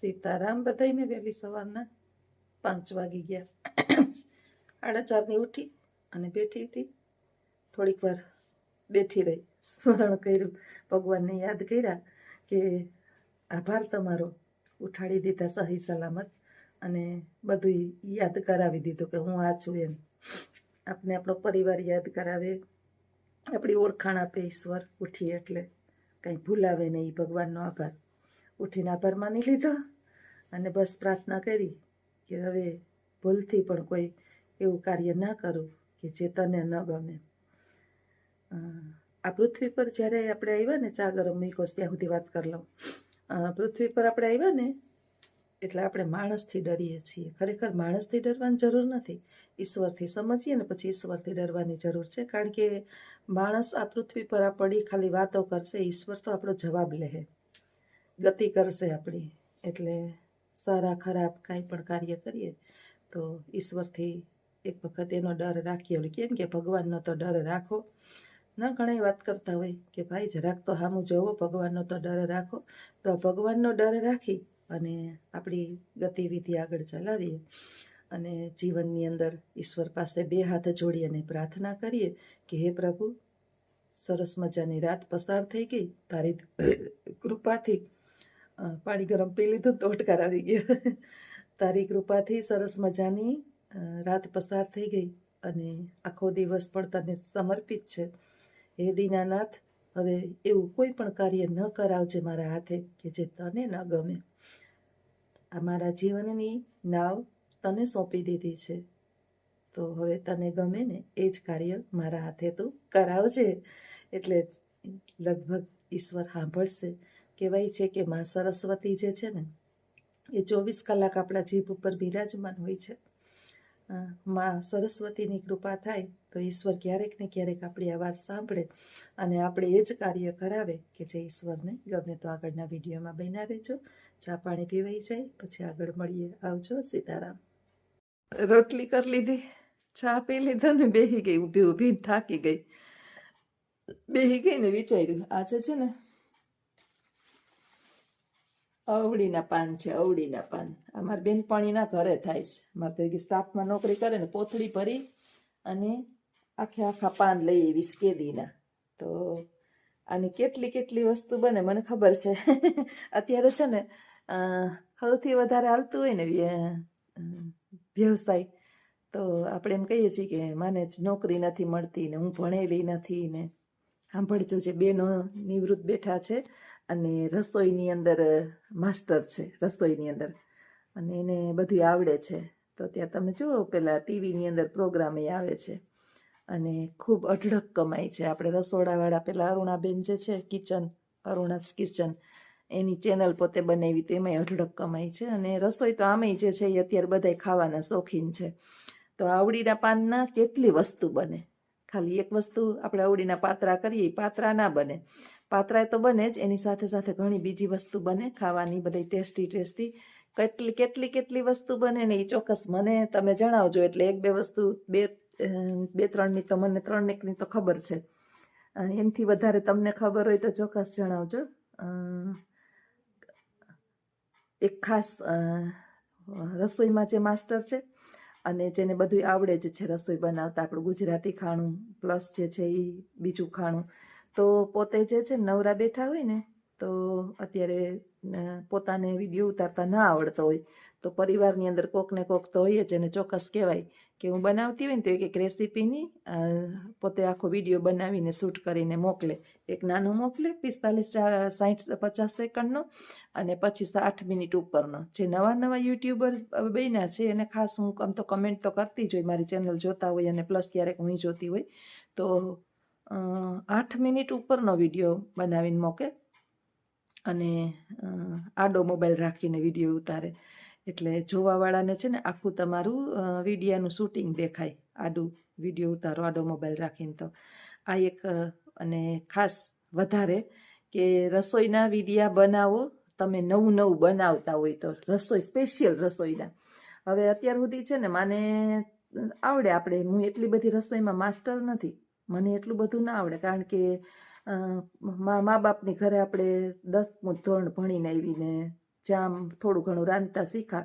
સીતારામ બધાઈને વહેલી સવારના પાંચ વાગી ગયા. સાડા ચારની ઉઠી અને બેઠી હતી. થોડીક વાર બેઠી રહી. સ્મરણ કર્યું. ભગવાનને યાદ કર્યા કે આભાર તમારો. ઉઠાડી દીધા સહી સલામત અને બધું યાદ કરાવી દીધું કે હું આ છું એમ. આપણે આપણો પરિવાર યાદ કરાવે. આપણી ઓળખાણ આપે ઈશ્વર ઉઠીએ એટલે. કંઈ ભૂલાવે નહીં. ભગવાનનો આભાર. ઉઠીને આભાર માની લીધો અને બસ પ્રાર્થના કરી કે હવે ભૂલથી પણ કોઈ એવું કાર્ય ના કરું કે જે તને ન ગમે. આ પૃથ્વી પર જ્યારે આપણે આવ્યા ને ચા ગરમ મીકોસ ત્યાં સુધી વાત કરી લઉં. પૃથ્વી પર આપણે આવ્યા ને એટલે આપણે માણસથી ડરીએ છીએ. ખરેખર માણસથી ડરવાની જરૂર નથી. ઈશ્વરથી સમજીએ ને પછી ઈશ્વરથી ડરવાની જરૂર છે. કારણ કે માણસ આ પૃથ્વી પર આ પડી ખાલી વાતો કરશે, ઈશ્વર તો આપણો જવાબ લે ગતિ કરશે આપણી. એટલે સારા, ખરાબ કાંઈ પણ કાર્ય કરીએ, તો ઈશ્વરથી એક વખત એનો ડર રાખીએ. ઓલી કેમ કે ભગવાનનો તો ડર રાખો. ના ઘણી વાત કરતા હોય કે ભાઈ જરાક તો હામું જોવો, ભગવાનનો તો ડર રાખો. તો ભગવાનનો ડર રાખી અને આપણી ગતિવિધિ આગળ ચલાવીએ અને જીવનની અંદર ઈશ્વર પાસે બે હાથ જોડી અને પ્રાર્થના કરીએ કે, હે પ્રભુ, સરસ મજાની રાત પસાર થઈ ગઈ. તારી કૃપાથી પાણી ગરમ પી લીધું તો ઓટકાર આવી ગયા. તારી કૃપાથી સરસ મજાની રાત પસાર થઈ ગઈ અને આખો દિવસ પણ તને સમર્પિત છે. હે દીનાનાથ, હવે એવું કોઈ પણ કાર્ય ન કરાવજે મારા હાથે કે જે તને ન ગમે. આ મારા જીવનની નાવ તને સોંપી દીધી છે. તો હવે તને ગમે ને એ જ કાર્ય મારા હાથે તું કરાવજે. એટલે લગભગ ઈશ્વર સાંભળશે. કહેવાય છે કે માં સરસ્વતી જે છે ને, એ ચોવીસ કલાક આપણા જીભ ઉપર બિરાજમાન હોય છે. મા સરસ્વતીની કૃપા થાય તો ઈશ્વર ક્યારેક ને ક્યારેક આપણી આ વાત સાંભળે અને આપણે એ જ કાર્ય કરાવે કે જે ઈશ્વરને ગમે તો આગળના વિડીયોમાં બન્યા રહેજો. ચા પાણી પીવાઈ જાય, પછી આગળ મળીએ. આવજો સીતારામ. રોટલી કરી લીધી, ચા પી લીધો ને બેહી ગઈ, ઊભી ઊભી થાકી ગઈ. બેહી ગઈ ને વિચાર્યું, આજે છે ને અવળીના પાન છે, અવળીના પાન. અમારા બેનપાણીના ઘરે થાય છે. મારા ભેગી સ્ટાફમાં નોકરી કરે ને પોથળી ભરી અને આખે આખા પાન લઈ એવી સ્કેદીના. તો આની કેટલી કેટલી વસ્તુ બને મને ખબર છે. અત્યારે છે ને સૌથી વધારે હાલતું હોય ને વ્ય- વ્યવસાય, તો આપણે એમ કહીએ છીએ કે મને જ નોકરી નથી મળતી ને હું ભણેલી નથી ને. સાંભળજો જે બેનો નિવૃત્ત બેઠા છે. અને રસોઈની અંદર માસ્ટર છે, રસોઈની અંદર. અને એને બધું આવડે છે. તો ત્યાં તમે જુઓ, પેલા ટીવીની અંદર પ્રોગ્રામ એ આવે છે. અને ખૂબ અઢળક કમાય છે. આપણે રસોડાવાળા, પેલા અરુણાબેન જે છે, કિચન, અરુણાસ કિચન, એની ચેનલ પોતે બનાવી તો એમાંય અઢળક કમાય છે. અને રસોઈ તો આમેય જે છે, એ અત્યારે બધાય ખાવાના શોખીન છે. તો આવડીના પાનના કેટલી વસ્તુ બને? ખાલી એક વસ્તુ આપણે આવડીના પાત્રા કરીએ પાત્રા પાતરા ના બને. પાતરા તો બને જ, એની સાથે સાથે ઘણી બીજી વસ્તુ બને, ખાવાની બધી ટેસ્ટી ટેસ્ટી, કેટલી કેટલી કેટલી વસ્તુ બને ને એ ચોક્કસ મને તમે જણાવજો. એટલે એક, બે વસ્તુ, બે બે, ત્રણની તો મને ત્રણ એકની તો ખબર છે. એનાથી વધારે તમને ખબર હોય તો ચોક્કસ જણાવજો. એક ખાસ રસોઈમાં જે માસ્ટર છે અને જેને બધું આવડે જ છે રસોઈ બનાવતા, આપણું ગુજરાતી ખાણું, પ્લસ જે છે એ બીજું ખાણું તો પોતે જે છે નવરા બેઠા હોય ને, તો અત્યારે પોતાને વીડિયો ઉતારતા ના આવડતો હોય. તો પરિવારની અંદર કોક ને કોક તો હોય જ એને ચોક્કસ કહેવાય કે હું બનાવતી હોય ને તો એક એક રેસીપીની પોતે આખો વીડિયો બનાવીને શૂટ કરીને મોકલે. એક નાનો મોકલે, પિસ્તાલીસ ચાર સાઠ પચાસ સેકન્ડનો અને પછી આઠ મિનિટ ઉપરનો. જે નવા નવા યુટ્યુબર બન્યા છે એને ખાસ હું આમ તો કમેન્ટ તો કરતી જ હોય, મારી ચેનલ જોતા હોય અને પ્લસ ક્યારેક હું જોતી હોય. તો આઠ મિનિટ ઉપરનો વીડિયો બનાવીને મોકે અને આડો મોબાઈલ રાખીને વીડિયો ઉતારે. એટલે જોવાવાળાને છે ને આખું તમારું વિડીયાનું શૂટિંગ દેખાય. આડું વીડિયો ઉતારો, આડો મોબાઈલ રાખીને તો. આ એક અને ખાસ વધારે કે રસોઈના વિડીયા બનાવો, તમે નવું નવું બનાવતા હોય તો. રસોઈ, સ્પેશિયલ રસોઈના. હવે અત્યાર સુધી છે ને મને આવડે આપણે. હું એટલી બધી રસોઈમાં માસ્ટર નથી. મને એટલું બધું ના આવડે, કારણ કે મા મા બાપની ઘરે આપણે દસમું ધોરણ ભણીને આવીને જ્યાં થોડું ઘણું રાંધતા શીખા,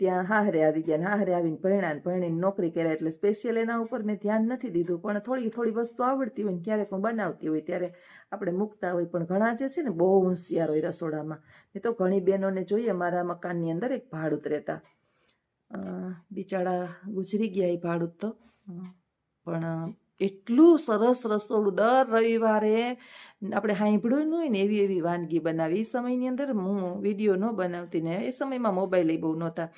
ત્યાં હાહરે આવી ગયા ને હાહરે આવીને ભણ્યા ને ભણીને નોકરી કર્યા એટલે સ્પેશિયલ એના ઉપર મેં ધ્યાન નથી દીધું, પણ થોડી થોડી વસ્તુ આવડતી હોય ને ક્યારેક હું બનાવતી હોય ત્યારે આપણે મૂકતા હોય પણ ઘણા જે છે ને બહુ હોશિયાર હોય રસોડામાં. મેં તો ઘણી બહેનોને જોઈએ મારા મકાનની અંદર એક ભાડૂત રહેતા. બિચારા ગુજરી ગયા એ ભાડૂત તો. પણ એટલું સરસ રસોડું. દર રવિવારે આપણે સાંભળ્યું ન હોય ને એવી એવી વાનગી બનાવી. એ સમયની અંદર હું વીડિયો ન બનાવતી ને એ સમયમાં મોબાઈલ બહુ નહોતા.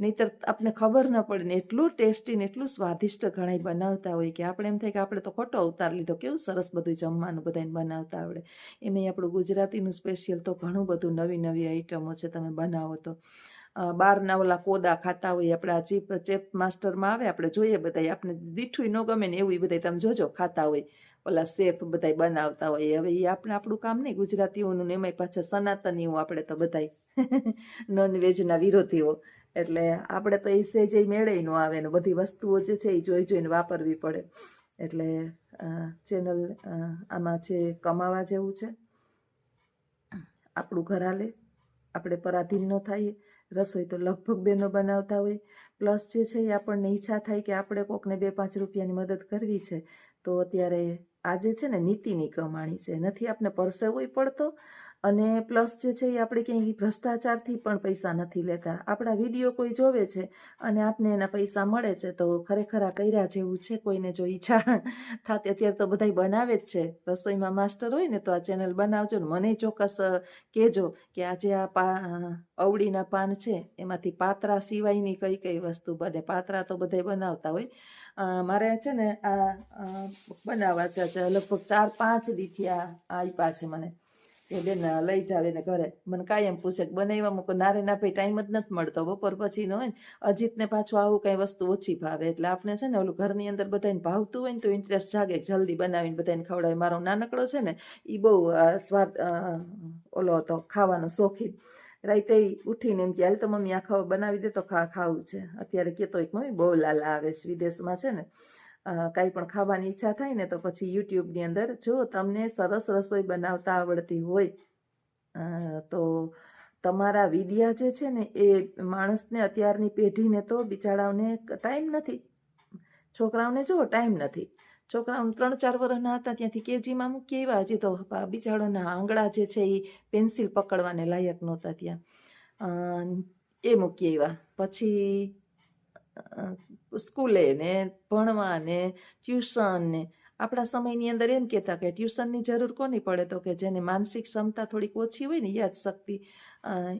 નહીતર આપને ખબર ન પડે ને એટલું ટેસ્ટી ને એટલું સ્વાદિષ્ટ ઘણાય બનાવતા હોય કે આપણે એમ થાય કે આપણે તો ખોટો અવતાર લીધો. કેવું સરસ બધું જમવાનું બધાને બનાવતા આવડે. એમાં આપણું ગુજરાતીનું સ્પેશિયલ તો ઘણું બધું નવી નવી આઈટમો છે તમે બનાવો તો. બહારના ઓલા કોદા ખાતા હોય, આપણે ચીપ ચેપ માસ્ટરમાં આવે, આપણે જોઈએ બધા આપણે દીઠું ન ગમે ને એવું એ બધા તમે જોજો, ખાતા હોય, ઓલા શેફ બધા બનાવતા હોય. હવે એ આપણે, આપણું કામ નહીં, ગુજરાતીઓનું ને એમાંય પાછા સનાતનીઓ આપણે તો બધા નોનવેજના વિરોધીઓ. એટલે આપણે તો એ સેજ મેળે ન આવે ને બધી વસ્તુઓ જે છે એ જોઈ જોઈને વાપરવી પડે. એટલે ચેનલ આમાં છે કમાવા જેવું છે, આપણું ઘર હાલે. આપણે પરાધીન ન થઈએ. રસોઈ તો લગભગ બેનો બનાવતા હોય. પ્લસ જે છે એ આપણને ઈચ્છા થાય કે આપણે કોકને બે પાંચ રૂપિયાની મદદ કરવી છે. તો અત્યારે આજે છે ને નીતિની કમાણી છે. નથી આપણે પરસેવોય પડતો અને પ્લસ જે છે એ આપણે ક્યાંય ભ્રષ્ટાચારથી પણ પૈસા નથી લેતા. આપણા વીડિયો કોઈ જોવે છે અને આપને એના પૈસા મળે છે તો ખરેખર આ કર્યા જેવું છે કોઈને જો ઈચ્છા થાતી, અત્યારે તો બધાય બનાવે જ છે. રસોઈમાં માસ્ટર હોય ને તો આ ચેનલ બનાવજો ને મને ચોક્કસ કહેજો કે આજે આ પા, અવળીના પાન છે એમાંથી પાત્રા સિવાયની કઈ કઈ વસ્તુ બને. પાત્રા તો બધાય બનાવતા હોય. મારે છે ને આ બનાવવા છે. લગભગ ચાર પાંચ દીથી આ આપ્યા છે મને. કે બેન લઈ જાવે ને ઘરે. મને કાયમ પૂછે કે બનાવ્યા મૂકો, નારે ના ભાઈ ટાઈમ જ નથી મળતો બપોર પછી નો હોય ને, અજીતને પાછું આવું કઈ વસ્તુ ઓછી ભાવે. એટલે આપણે છે ને ઓલું ઘરની અંદર બધાને ભાવતું હોય ને તો ઇન્ટરેસ્ટ જાગે જલ્દી બનાવીને બધાને ખવડાવે. મારો નાનકડો છે ને એ બહુ સ્વાદ ઓલો હતો, ખાવાનો શોખીન. રાતે ઉઠીને એમ કે, હાલ તો મમ્મી આ ખાવા બનાવી દે તો ખા, ખાવું છે. અત્યારે કહેતો હોય મમ્મી બહુ લાલા આવે છે, વિદેશમાં છે ને. કાંઈ પણ ખાવાની ઈચ્છા થાય ને તો પછી યુટ્યુબની અંદર જો તમને સરસ રસોઈ બનાવતા આવડતી હોય તો તમારા વિડિયા જે છે ને એ માણસને અત્યારની પેઢીને તો બિચારાઓને ટાઈમ નથી. છોકરાઓને જો ટાઈમ નથી. છોકરાઓ ત્રણ ચાર વર્ષના હતા ત્યાંથી કેજીમાં મૂકી એવા હજી તો બિચારોના આંગળા જે છે એ પેન્સિલ પકડવાને લાયક નહોતા ત્યાં. એ મૂકી એવા પછી સ્કૂલે ને ભણવા ને ટ્યુશન ને આપણા સમયની અંદર એમ કહેતા કે ટ્યુશનની જરૂર કોની પડે? તો કે જેને માનસિક ક્ષમતા થોડીક ઓછી હોય ને યાદ શક્તિ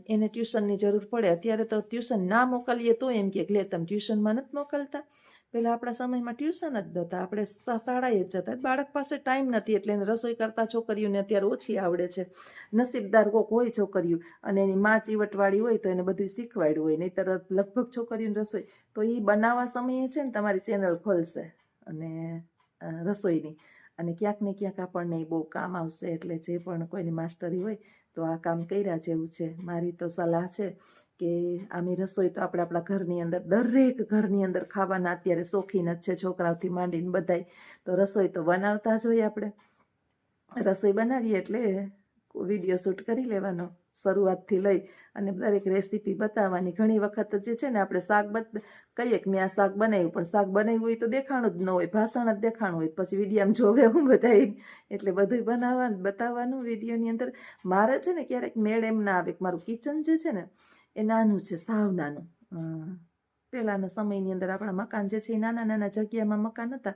એને ટ્યુશનની જરૂર પડે. અત્યારે તો ટ્યુશન ના મોકલીએ તો એમ કે, લે, તમે ટ્યુશનમાં નથી મોકલતા. પહેલાં આપણા સમયમાં ટ્યુશન જ નહોતા. આપણે શાળાએ જ જતા. બાળક પાસે ટાઈમ નથી એટલે એને રસોઈ કરતા છોકરીઓને અત્યારે ઓછી આવડે છે. નસીબદાર કોક હોય છોકરીઓ અને એની માં ચીવટવાળી હોય તો એને બધું શીખવાડ્યું હોય. નહીં તરત લગભગ છોકરીઓની રસોઈ તો એ બનાવવા સમયે છે ને તમારી ચેનલ ખોલશે અને રસોઈની. અને ક્યાંક ને ક્યાંક આપણને એ બહુ કામ આવશે એટલે જે પણ કોઈની માસ્ટરી હોય તો આ કામ કર્યા જેવું છે. મારી તો સલાહ છે કે આમી રસોઈ તો આપણે આપણા ઘરની અંદર, દરેક ઘરની અંદર ખાવાના અત્યારે શોખીન જ છે છોકરાઓથી માંડીને બધાય. તો રસોઈ તો બનાવતા જ હોય આપણે. રસોઈ બનાવીએ એટલે વીડિયો શૂટ કરી લેવાનો શરૂઆતથી લઈ અને દરેક રેસીપી બતાવવાની. ઘણી વખત જે છે ને આપણે શાક બત, કહીએ કે મેં આ શાક બનાવ્યું, પણ શાક બનાવ્યું હોય તો દેખાણું જ ન હોય, ભાષણ જ દેખાણું હોય. પછી વિડીયામાં જોવે હું બધાય એટલે બધું બનાવવાનું, બતાવવાનું વિડીયોની અંદર. મારે છે ને ક્યારેક મેળ એમ ના આવે કે મારું કિચન જે છે ને એ નાનું છે, સાવ નાનું. પહેલાંના સમયની અંદર આપણા મકાન જે છે એ નાના નાના જગ્યામાં મકાન હતા.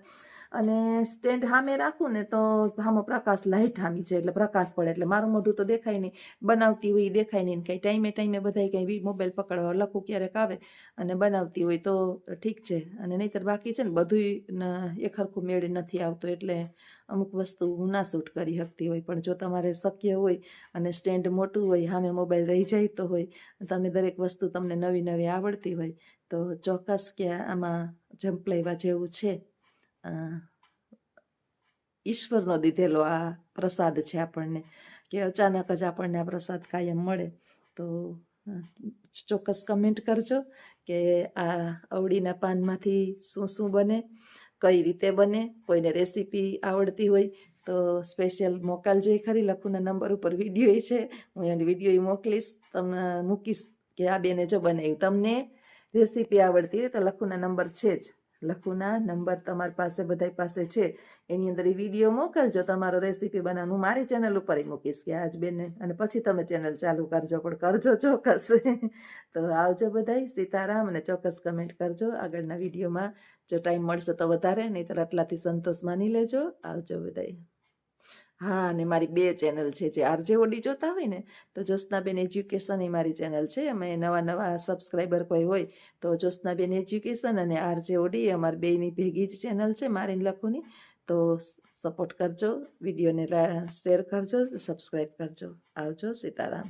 અને સ્ટેન્ડ સામે રાખું ને તો સામો પ્રકાશ લાઇટ હામી છે એટલે પ્રકાશ પડે એટલે મારું મોઢું તો દેખાય નહીં. બનાવતી હોય દેખાય નહીં. કંઈ ટાઈમે ટાઈમે બધાય કંઈ મોબાઈલ પકડવા લખું ક્યારેક આવે અને બનાવતી હોય તો ઠીક છે. અને નહીંતર બાકી છે ને બધુંય એક ખરખું મેળ નથી આવતો એટલે અમુક વસ્તુ હું ના શૂટ કરી શકતી હોય, પણ જો તમારે શક્ય હોય અને સ્ટેન્ડ મોટું હોય સામે મોબાઈલ રહી જાય તો હોય, તમે દરેક વસ્તુ તમને નવી નવી આવડતી હોય, તો ચોક્કસ કે આમાં જંપલાવ્યા જેવું છે. ઈશ્વરનો દીધેલો આ પ્રસાદ છે આપણને, કે અચાનક જ આપણને આ પ્રસાદ કાયમ મળે, તો ચોક્કસ કમેન્ટ કરજો કે આ અવળીના પાનમાંથી શું શું બને કઈ રીતે બને, કોઈને રેસીપી આવડતી હોય, તો સ્પેશિયલ મોકલજો એ ખરી, લખુના નંબર ઉપર વીડિયો છે. હું એને વીડિયો મોકલીશ, તમને મૂકીશ કે આ બેને જો બનાવ્યું. તમને રેસીપી આવડતી હોય તો લખુના નંબર છે જ. લખુના, નંબર તમારી પાસે બધાય પાસે છે. એની અંદર એ વીડિયો મોકલજો. તમારો રેસીપી બનાવવાનું મારી ચેનલ ઉપર મૂકીશ કે આજ બેને અને પછી તમે ચેનલ ચાલુ કરજો, પણ કરજો ચોક્કસ. તો આવજો બધાય, સીતારામ, અને ચોક્કસ કમેન્ટ કરજો. આગળના વિડીયોમાં જો ટાઈમ મળશે તો વધારે નહીં તો આટલાથી સંતોષ માની લેજો. આવજો બધાય. હા, અને મારી બે ચેનલ છે જે આરજે ઓડી જોતા હોય ને, તો જ્યોત્સનાબેન એજ્યુકેશન એ મારી ચેનલ છે. અમે નવા નવા સબસ્ક્રાઈબર કોઈ હોય, તો જ્યોત્સનાબેન એજ્યુકેશન અને આરજે ઓડી અમારી બેની ભેગી જ ચેનલ છે, મારીને લખુની. તો સપોર્ટ કરજો, વિડીયોને શેર કરજો સબસ્ક્રાઈબ કરજો. આવજો સીતારામ.